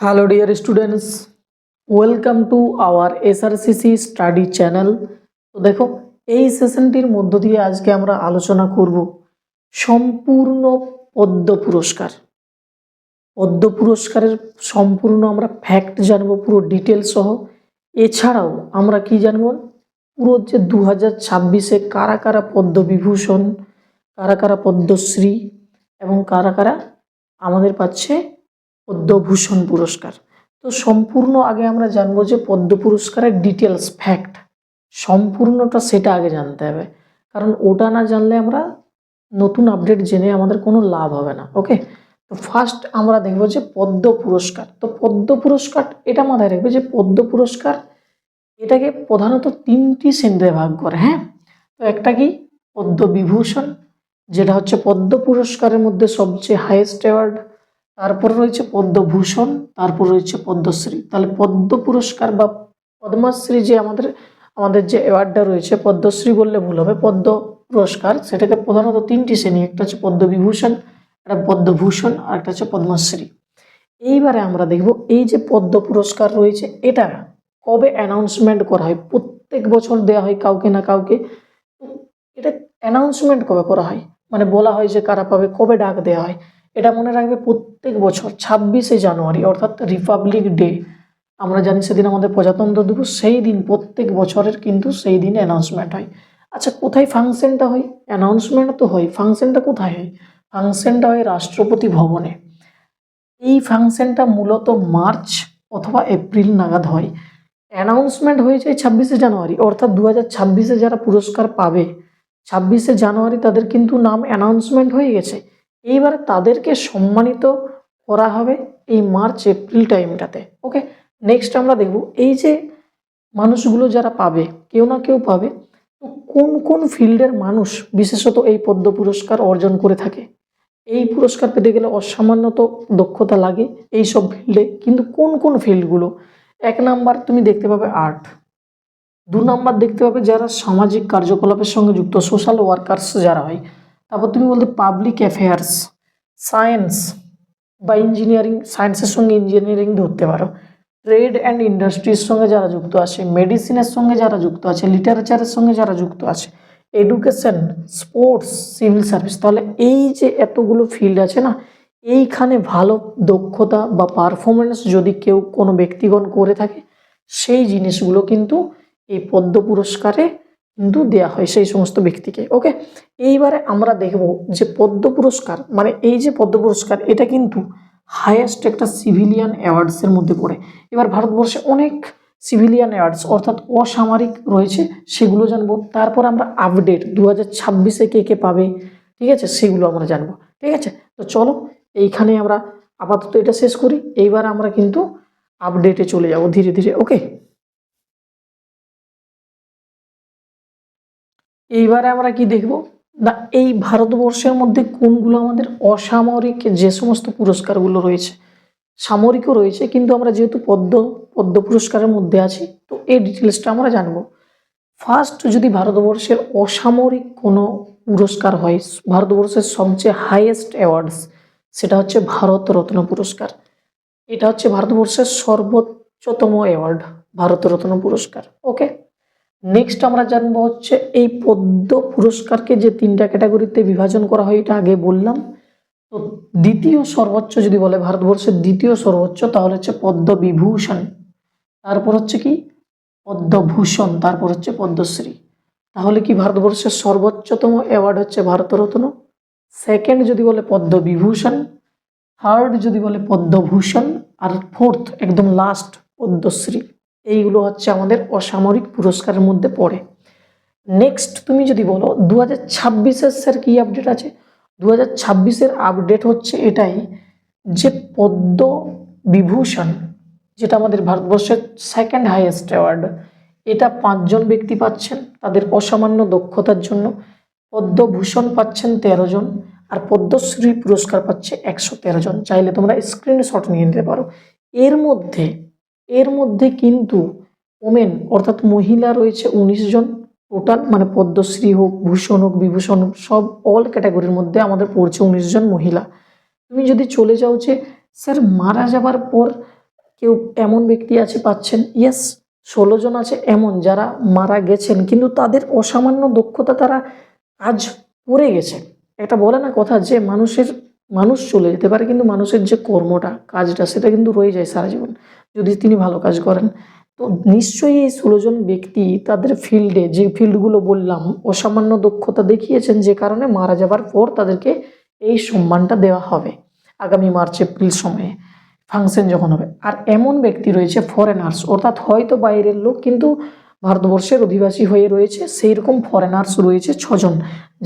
Hello dear students, welcome to our SRCC study channel. তো দেখো এই সেশনটির মধ্য দিয়ে আজকে আমরা আলোচনা করব সম্পূর্ণ পদ্ম পুরস্কার। পদ্ম পুরস্কারের সম্পূর্ণ আমরা ফ্যাক্ট জানব পুরো ডিটেল সহ। এছাড়াও আমরা কি জানব? পুরো যে দু হাজার ছাব্বিশে কারা কারা পদ্মবিভূষণ কারা কারা পদ্মশ্রী এবং কারা কারা আমাদের পাচ্ছে পদ্মভূষণ পুরস্কার। তো সম্পূর্ণ আগে আমরা জানব যে পদ্ম পুরস্কারের ডিটেলস ফ্যাক্ট সম্পূর্ণটা সেটা আগে জানতে হবে। কারণ ওটা না জানলে আমরা নতুন আপডেট জেনে আমাদের কোনো লাভ হবে না ওকে তো ফার্স্ট আমরা দেখব যে পদ্ম পুরস্কার। তো পদ্ম পুরস্কার, এটা মাথায় রাখবে যে পদ্ম পুরস্কার, এটাকে প্রধানত তিনটি শ্রেণীতে ভাগ করে হ্যাঁ? তো একটা কি? পদ্মবিভূষণ, যেটা হচ্ছে পদ্ম পুরস্কারের মধ্যে সবচেয়ে হাইয়েস্ট অ্যাওয়ার্ড তারপর রয়েছে পদ্মভূষণ, তারপর রয়েছে পদ্মশ্রী। তাহলে পদ্ম পুরস্কার বা পদ্মশ্রী যে আমাদের আমাদের যে অ্যাওয়ার্ডটা রয়েছে, পদ্মশ্রী বললে ভুল হবে, পদ্ম পুরস্কার, সেটাকে প্রধানত তিনটি শ্রেণি, একটা হচ্ছে পদ্মবিভূষণ, একটা পদ্মভূষণ, আর একটা হচ্ছে পদ্মশ্রী। এইবারে আমরা দেখব এই যে পদ্ম পুরস্কার রয়েছে, এটা কবে অ্যানাউন্সমেন্ট করা হয়? প্রত্যেক বছর দেওয়া হয় কাউকে না কাউকে। এটা অ্যানাউন্সমেন্ট কবে করা হয়? মানে বলা হয় যে কারা পাবে, কবে ডাক দেওয়া হয়? এটা মনে রাখবে প্রত্যেক বছর ছাব্বিশে জানুয়ারি, অর্থাৎ রিপাবলিক ডে আমরা জানি সেদিন আমাদের প্রজাতন্ত্র দিবস, সেই দিন প্রত্যেক বছরের কিন্তু সেই দিন অ্যানাউন্সমেন্ট হয়। আচ্ছা কোথায় ফাংশনটা হয়? অ্যানাউন্সমেন্ট তো হয়। ফাংশনটা কোথায় হয়? ফাংশনটা হয় রাষ্ট্রপতি ভবনে। এই ফাংশনটা মূলত মার্চ অথবা এপ্রিল নাগাদ হয়। অ্যানাউন্সমেন্ট হয়ে যায় ছাব্বিশে জানুয়ারি, অর্থাৎ দু হাজার ছাব্বিশে যারা পুরস্কার পাবে, ছাব্বিশে জানুয়ারি তাদের কিন্তু নাম অ্যানাউন্সমেন্ট হয়ে গেছে। এইবারে তাদেরকে সম্মানিত করা হবে এই মার্চ, এপ্রিল টাইমটাতে। ওকে, নেক্সট আমরা দেখব, এই যে মানুষগুলো যারা পাবে, কেউ না কেউ পাবে, তো কোন কোন ফিল্ডের মানুষ বিশেষত এই পদ্ম পুরস্কার অর্জন করে থাকে? এই পুরস্কার পেতে গেলে অসামান্য তো দক্ষতা লাগে এই সব ফিল্ডে, কিন্তু কোন কোন ফিল্ডগুলো? এক নাম্বার তুমি দেখতে পাবে আর্ট, দু নাম্বার দেখতে পাবে যারা সামাজিক কার্যকলাপের সঙ্গে যুক্ত, সোশ্যাল ওয়ার্কার্স যারা হয় তারপর তুমি বলতে পাবলিক অ্যাফেয়ার্স সায়েন্স বা ইঞ্জিনিয়ারিং সায়েন্সের সঙ্গে ইঞ্জিনিয়ারিং ধরতে পারো। ট্রেড অ্যান্ড ইন্ডাস্ট্রির সঙ্গে যারা যুক্ত আছে মেডিসিনের সঙ্গে যারা যুক্ত আছে লিটারেচারের সঙ্গে যারা যুক্ত আছে এডুকেশন স্পোর্টস সিভিল সার্ভিস তাহলে এই যে এতগুলো ফিল্ড আছে না, এইখানে ভালো দক্ষতা বা পারফরমেন্স যদি কেউ কোনো ব্যক্তিগণ করে থাকে, সেই জিনিসগুলো কিন্তু এই পদ্ম পুরস্কারে কিন্তু দেওয়া হয় সেই সমস্ত ব্যক্তিকে ওকে এইবারে আমরা দেখব যে পদ্ম পুরস্কার মানে এই যে পদ্ম পুরস্কার, এটা কিন্তু হায়েস্ট একটা সিভিলিয়ান অ্যাওয়ার্ডসের মধ্যে পড়ে। এবার ভারতবর্ষে অনেক সিভিলিয়ান অ্যাওয়ার্ডস অর্থাৎ অসামরিক রয়েছে, সেগুলো জানব। তারপর আমরা আপডেট দু হাজার ছাব্বিশে কে কে পাবে, ঠিক আছে? সেগুলো আমরা জানব, ঠিক আছে? তো চলো, এইখানে আমরা আপাতত এটা শেষ করি। এইবার আমরা কিন্তু আপডেটে চলে যাব ধীরে ধীরে ওকে এইবারে আমরা কি দেখব? না, এই ভারতবর্ষের মধ্যে কোনগুলো আমাদের অসামরিক যে সমস্ত পুরস্কারগুলো রয়েছে, সামরিকও রয়েছে, কিন্তু আমরা যেহেতু পদ্ম পদ্ম পুরস্কারের মধ্যে আছি, তো এই ডিটেলসটা আমরা জানব। ফার্স্ট, যদি ভারতবর্ষের অসামরিক কোনো পুরস্কার হয়, ভারতবর্ষের সবচেয়ে হাইয়েস্ট অ্যাওয়ার্ডস সেটা হচ্ছে ভারতরত্ন পুরস্কার। এটা হচ্ছে ভারতবর্ষের সর্বোচ্চতম অ্যাওয়ার্ড ভারতরত্ন পুরস্কার ওকে নেক্সট আমরা জানব হচ্ছে এই পদ্ম পুরস্কারকে যে তিনটা ক্যাটাগরিতে বিভাজন করা হয়, এটা আগে বললাম। তো দ্বিতীয় সর্বোচ্চ যদি বলে ভারতবর্ষের দ্বিতীয় সর্বোচ্চ, তাহলে হচ্ছে পদ্মবিভূষণ। তারপর হচ্ছে কি? পদ্মভূষণ, তারপর হচ্ছে পদ্মশ্রী। তাহলে কি ভারতবর্ষের সর্বোচ্চতম অ্যাওয়ার্ড হচ্ছে ভারতরত্ন? সেকেন্ড যদি বলে পদ্মবিভূষণ থার্ড যদি বলে পদ্মভূষণ, আর ফোর্থ একদম লাস্ট পদ্মশ্রী। এইগুলো হচ্ছে আমাদের অসামরিক পুরস্কারের মধ্যে পড়ে। নেক্সট তুমি যদি বলো দু হাজার ছাব্বিশের স্যার কী আপডেট আছে? দু হাজার ছাব্বিশের আপডেট হচ্ছে এটাই যে পদ্ম বিভূষণ যেটা আমাদের ভারতবর্ষের সেকেন্ড হাইয়েস্ট অ্যাওয়ার্ড এটা পাঁচজন ব্যক্তি পাচ্ছেন, তাদের অসামান্য দক্ষতার জন্য। পদ্মভূষণ পাচ্ছেন তেরো জন আর পদ্মশ্রী পুরস্কার পাচ্ছে একশো তেরো জন। চাইলে তোমরা স্ক্রিনশট নিয়ে নিতে পারো। এর মধ্যে এর মধ্যে কিন্তু ওমেন অর্থাৎ মহিলা রয়েছে উনিশ জন টোটাল মানে পদ্মশ্রী হোক, ভূষণ হোক, বিভূষণ হোক, সব অল ক্যাটাগরির মধ্যে আমাদের পড়ছে উনিশ জন মহিলা। তুমি যদি চলে যাও যে, স্যার, মারা যাবার পর কেউ এমন ব্যক্তি আছে পাচ্ছেন? ইয়েস ষোলো জন আছে এমন যারা মারা গেছেন, কিন্তু তাদের অসামান্য দক্ষতা তারা কাজ করে গেছে। এটা বলে না কথা যে, মানুষের মানুষ চলে যেতে পারে, কিন্তু মানুষের যে কর্মটা, কাজটা, সেটা কিন্তু রয়ে যায় সারা জীবন, যদি তিনি ভালো কাজ করেন। তো নিশ্চয়ই এই ষোলো জন ব্যক্তি তাদের ফিল্ডে যে ফিল্ডগুলো বললাম, অসামান্য দক্ষতা দেখিয়েছেন যে কারণে মারা যাবার পর তাদেরকে এই সম্মানটা দেওয়া হবে আগামী মার্চ, এপ্রিল সময়ে। ফাংশন যখন হবে। আর এমন ব্যক্তি রয়েছে ফরেনার্স অর্থাৎ হয়তো বাইরের লোক, কিন্তু ভারতবর্ষের অধিবাসী হয়ে রয়েছে সেই রকম ফরেনার্স রয়েছে ছজন,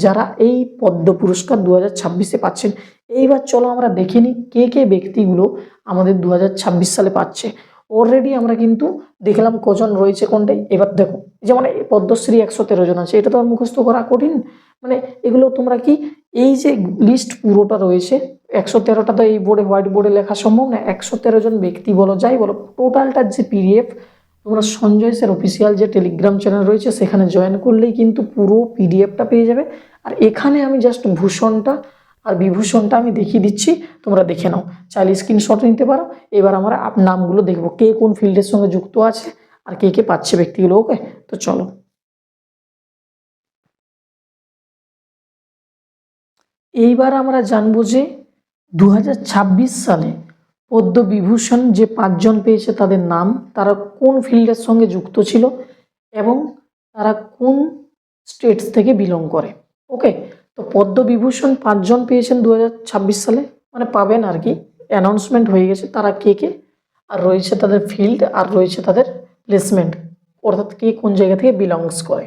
যারা এই পদ্ম পুরস্কার দু হাজার ছাব্বিশে পাচ্ছেন। এইবার চলো আমরা দেখে নিই কে কে ব্যক্তিগুলো আমাদের দু হাজার ছাব্বিশ সালে পাচ্ছে। অলরেডি আমরা কিন্তু দেখলাম কজন রয়েছে কোনটাই। এবার দেখো যেমন এই পদ্মশ্রী একশো তেরো জন আছে, এটা তো আর মুখস্থ করা কঠিন। মানে এগুলো তোমরা কি এই যে লিস্ট পুরোটা রয়েছে, একশো তেরোটা তো এই বোর্ডে হোয়াইট বোর্ডে লেখা সম্ভব না, একশো তেরো জন ব্যক্তি বলো, যাই বলো টোটালটার যে পিডিএফ তোমরা সঞ্জয় স্যার অফিসিয়াল যে টেলিগ্রাম চ্যানেল রয়েছে, সেখানে জয়েন করলেই কিন্তু পুরো পিডিএফটা পেয়ে যাবে। আর এখানে আমি জাস্ট ভূষণটা আর বিভূষণটা আমি দেখিয়ে দিচ্ছি, তোমরা দেখে নাও। চাইলে স্ক্রিনশট নিতে পারো। এবার আমরা আপ- নামগুলো দেখব। কে কোন ফিল্ডের সঙ্গে যুক্ত আছে আর কে কে পাচ্ছে ব্যক্তিগুলো ওকে তো চলো। এইবার আমরা জানব যে দু হাজার ছাব্বিশ সালে পদ্মবিভূষণ যে পাঁচজন পেয়েছে তাদের নাম, তারা কোন ফিল্ডের সঙ্গে যুক্ত ছিল এবং তারা কোন স্টেটস থেকে বিলং করে ওকে তো পদ্মবিভূষণ পাঁচজন পেয়েছেন দু হাজার ছাব্বিশ সালে। মানে পাবেন আর কি। অ্যানাউন্সমেন্ট হয়ে গেছে তারা কে কে, আর রয়েছে তাদের ফিল্ড আর রয়েছে তাদের প্লেসমেন্ট অর্থাৎ কে কোন জায়গা থেকে বিলংস করে।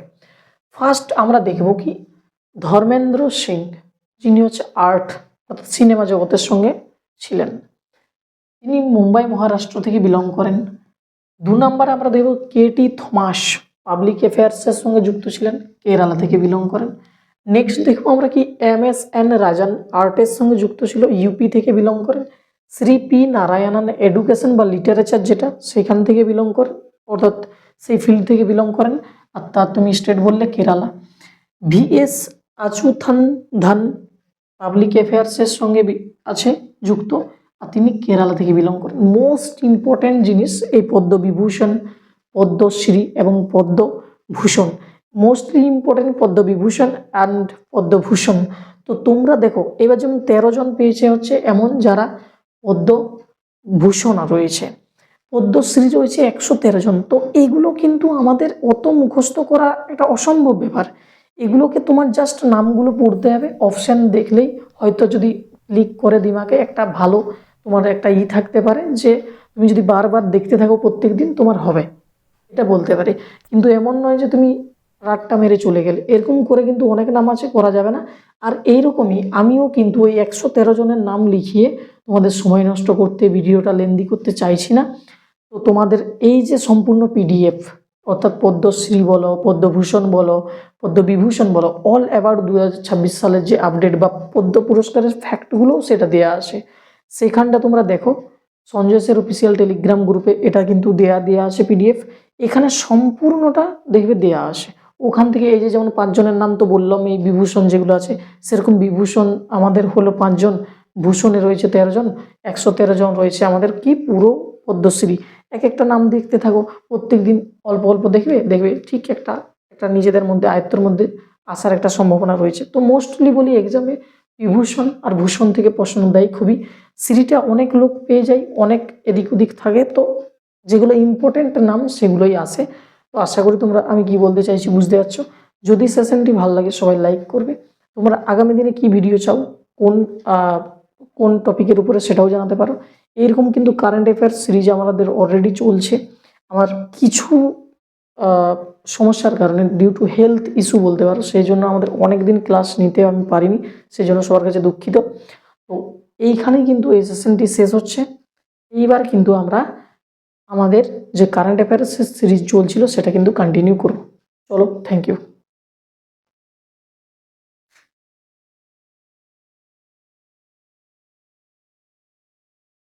ফার্স্ট আমরা দেখব কি, ধর্মেন্দ্র সিং, যিনি হচ্ছে আর্ট অর্থাৎ সিনেমা জগতের সঙ্গে ছিলেন। তিনি মুম্বাই মহারাষ্ট্র থেকে বিলং করেন। দু নম্বরে আমরা দেখব কে টি থমাস পাবলিক অ্যাফেয়ার্সের সঙ্গে যুক্ত ছিলেন, কেরালা থেকে বিলং করেন। নেক্সট দেখব আমরা কি এম এস এন রাজান আর্টের সঙ্গে যুক্ত ছিল ইউপি থেকে বিলং করেন শ্রী পি নারায়ণন এডুকেশন বা লিটারেচার যেটা, সেখান থেকে বিলং করেন অর্থাৎ সেই ফিল্ড থেকে বিলং করেন, আর তার তুমি স্টেট বললে কেরালা। ভিএস আচুথান ধান পাবলিক অ্যাফেয়ার্সের সঙ্গে আছে, যুক্ত, আর তিনি কেরালা থেকে বিলং করেন। মোস্ট ইম্পর্ট্যান্ট জিনিস এই পদ্মবিভূষণ, পদ্মশ্রী এবং Padma Bhushan. Mostly important Padma Vibhushan and Padma Bhushan. তো তোমরা দেখো, এবার যেমন তেরো জন পেয়েছে হচ্ছে এমন যারা পদ্মভূষণ রয়েছে। পদ্মশ্রী রয়েছে একশো তেরো জন। তো এগুলো কিন্তু আমাদের অত মুখস্থ করা একটা অসম্ভব ব্যাপার। এগুলোকে তোমার জাস্ট নামগুলো পড়তে হবে অপশান দেখলেই হয়তো যদি ক্লিক করে দিমাকে একটা ভালো তোমার একটা ই থাকতে পারে যে তুমি যদি বারবার দেখতে থাকো প্রত্যেক দিন তোমার হবে। এটা বলতে পারি। কিন্তু এমন নয় যে তুমি রাতটা মেরে চলে গেলে। এরকম করে কিন্তু অনেক নাম আছে, করা যাবে না। আর এইরকমই আমিও কিন্তু ওই একশো তেরো জনের নাম লিখিয়ে তোমাদের সময় নষ্ট করতে, ভিডিওটা লেন্দি করতে চাইছি না। তো তোমাদের এই যে সম্পূর্ণ পিডিএফ অর্থাৎ পদ্মশ্রী বলো, পদ্মভূষণ বলো, পদ্মবিভূষণ বলো অল অ্যাওয়ার্ড দু ছাব্বিশ সালের যে আপডেট বা পদ্ম পুরস্কারের ফ্যাক্টগুলোও সেটা দেওয়া আছে। সেখানটা তোমরা দেখো। সঞ্জয় স্যার অফিসিয়াল টেলিগ্রাম গ্রুপে এটা কিন্তু দেয়া দেয়া আছে পিডিএফ এখানে সম্পূর্ণটা দেখবে দেয়া আছে। ওখান থেকে এই যে যেমন পাঁচজনের নাম তো বললাম, এই বিভূষণ যেগুলো আছে, সেরকম বিভূষণ আমাদের হলো পাঁচজন। ভূষণে রয়েছে তেরো জন, একশো তেরো জন রয়েছে আমাদের কি পুরো পদ্মশ্রী। এক একটা নাম দেখতে থাকো প্রত্যেক দিন অল্প অল্প দেখবে দেখবে ঠিক একটা একটা নিজেদের মধ্যে, আয়ত্তর মধ্যে আসার একটা সম্ভাবনা রয়েছে। তো মোস্টলি বলি এক্সামে বিভূষণ আর ভূষণ থেকে প্রশ্ন দেয় খুবই। সিরিটা অনেক লোক পেয়ে যায়, অনেক এদিক ওদিক থাকে, তো যেগুলো ইম্পর্টেন্ট নাম সেগুলোই আসে। তো আশা করি তোমরা, আমি কি বলতে চাইছি বুঝতে পারছ? যদি সেশনটি ভালো লাগে, সবাই লাইক করবে। তোমরা আগামী দিনে কি ভিডিও চাও, কোন কোন টপিকের উপরে সেটাও জানাতে পারো। এইরকম কিন্তু কারেন্ট অ্যাফেয়ার্স সিরিজ আমাদের অলরেডি চলছে। আমার কিছু সমস্যার কারণে ডিউ টু হেলথ ইস্যু বলতে পারো, সেই জন্য আমাদের অনেক দিন ক্লাস নিতে আমি পারিনি, সেই জন্য সবার কাছে দুঃখিত। তো এইখানেই কিন্তু এই সেশনটি শেষ হচ্ছে। এইবার কিন্তু আমরা আমাদের যে কারেন্ট অ্যাফেয়ার্সের সিরিজ চলছিল সেটা কিন্তু কন্টিনিউ করব। চলো থ্যাংক ইউ